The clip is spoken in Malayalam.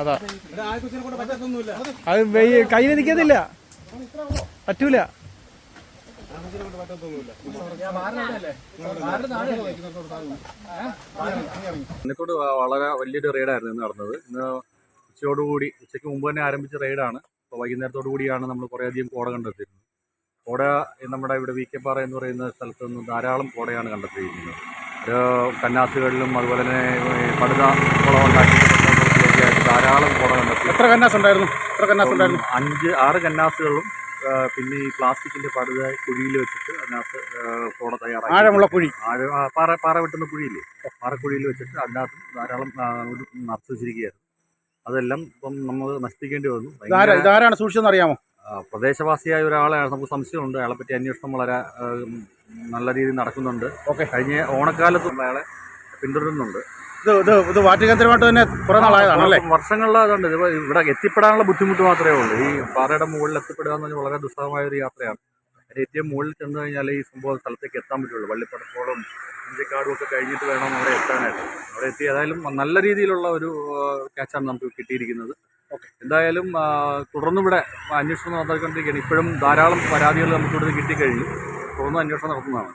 അതാ. അത് വെയ്- കയ്യിൽ നിൽക്കത്തില്ല പറ്റൂല. ഇന്നത്തോട് വളരെ വലിയൊരു റെയ്ഡായിരുന്നു ഇന്ന് നടന്നത്. ഇന്ന് ഉച്ചയോടുകൂടി ഉച്ചയ്ക്ക് മുമ്പ് തന്നെ ആരംഭിച്ച റെയ്ഡാണ് അപ്പോൾ വൈകുന്നേരത്തോടു കൂടിയാണ് നമ്മൾ കുറേയധികം കോട കണ്ടെത്തിയിരുന്നത്. കോട നമ്മുടെ ഇവിടെ വി കെ പാറ എന്ന് പറയുന്ന സ്ഥലത്ത് നിന്ന് ധാരാളം കോടയാണ് കണ്ടെത്തിയിരിക്കുന്നത്. ഒരു കന്നാസുകളിലും അതുപോലെ തന്നെ പടുത കുളം ഉണ്ടാക്കിയിട്ട് ധാരാളം കോട കണ്ടെത്തി. എത്ര കന്നാസ് ഉണ്ടായിരുന്നു? എത്ര കന്നാസ് ഉണ്ടായിരുന്നു? അഞ്ച് ആറ് കന്നാസുകളും പിന്നെ ഈ പ്ലാസ്റ്റിക്കിന്റെ പടുത കുഴിയിൽ വെച്ചിട്ട് അതിനകത്ത് കോട തയ്യാറാക്കി. ആഴമുള്ള കുഴി. ആഴ പാറ പാറ വെട്ടുന്ന കുഴിയില്ലേ? പാറക്കുഴിയിൽ വെച്ചിട്ട് അതിനകത്ത് ധാരാളം നർത്തിച്ചിരിക്കുകയായിരുന്നു ഒരു നിറച്ച് വെച്ചിരിക്കുകയായിരുന്നു അതെല്ലാം ഇപ്പം നമ്മൾ നശിപ്പിക്കേണ്ടി വന്നു. ഇതാരാണ് സൂക്ഷിച്ചെന്ന് അറിയാമോ? പ്രദേശവാസിയായ ഒരാളെയാണ് നമുക്ക് സംശയമുണ്ട്. അയാളെ പറ്റി അന്വേഷണം വളരെ നല്ല രീതിയിൽ നടക്കുന്നുണ്ട്. ഓക്കെ. കഴിഞ്ഞ ഓണക്കാലത്ത് അയാളെ പിന്തുടരുന്നുണ്ട്. ഇത് ഇത് ഇത് തന്നെ കുറെ നാളായതാണ് അല്ലേ? ഇത് ഇവിടെ എത്തിപ്പെടാനുള്ള ബുദ്ധിമുട്ട് മാത്രമേ ഉള്ളൂ. ഈ പാറയുടെ മുകളിൽ എത്തിപ്പെടുക എന്ന് പറഞ്ഞാൽ വളരെ ദുസ്സഹമായ ഒരു യാത്രയാണ് ഏറ്റവും മുകളിൽ ചെന്ന് കഴിഞ്ഞാൽ ഈ സംഭവം സ്ഥലത്തേക്ക് എത്താൻ പറ്റുള്ളൂ. വള്ളിപ്പടത്തോളം ഇന്ത്യക്കാടും ഒക്കെ കഴിഞ്ഞിട്ട് വേണം അവിടെ എത്താനായിട്ട്. അവിടെ എത്തി ഏതായാലും നല്ല രീതിയിലുള്ള ഒരു ക്യാച്ചാണ് നമുക്ക് കിട്ടിയിരിക്കുന്നത്. എന്തായാലും തുടർന്നും ഇവിടെ അന്വേഷണം നടത്തിക്കൊണ്ടിരിക്കുകയാണ് ഇപ്പോഴും ധാരാളം പരാതികൾ നമുക്കിവിടെ കിട്ടിക്കഴിഞ്ഞു. തുടർന്ന് അന്വേഷണം നടത്തുന്നതാണ്.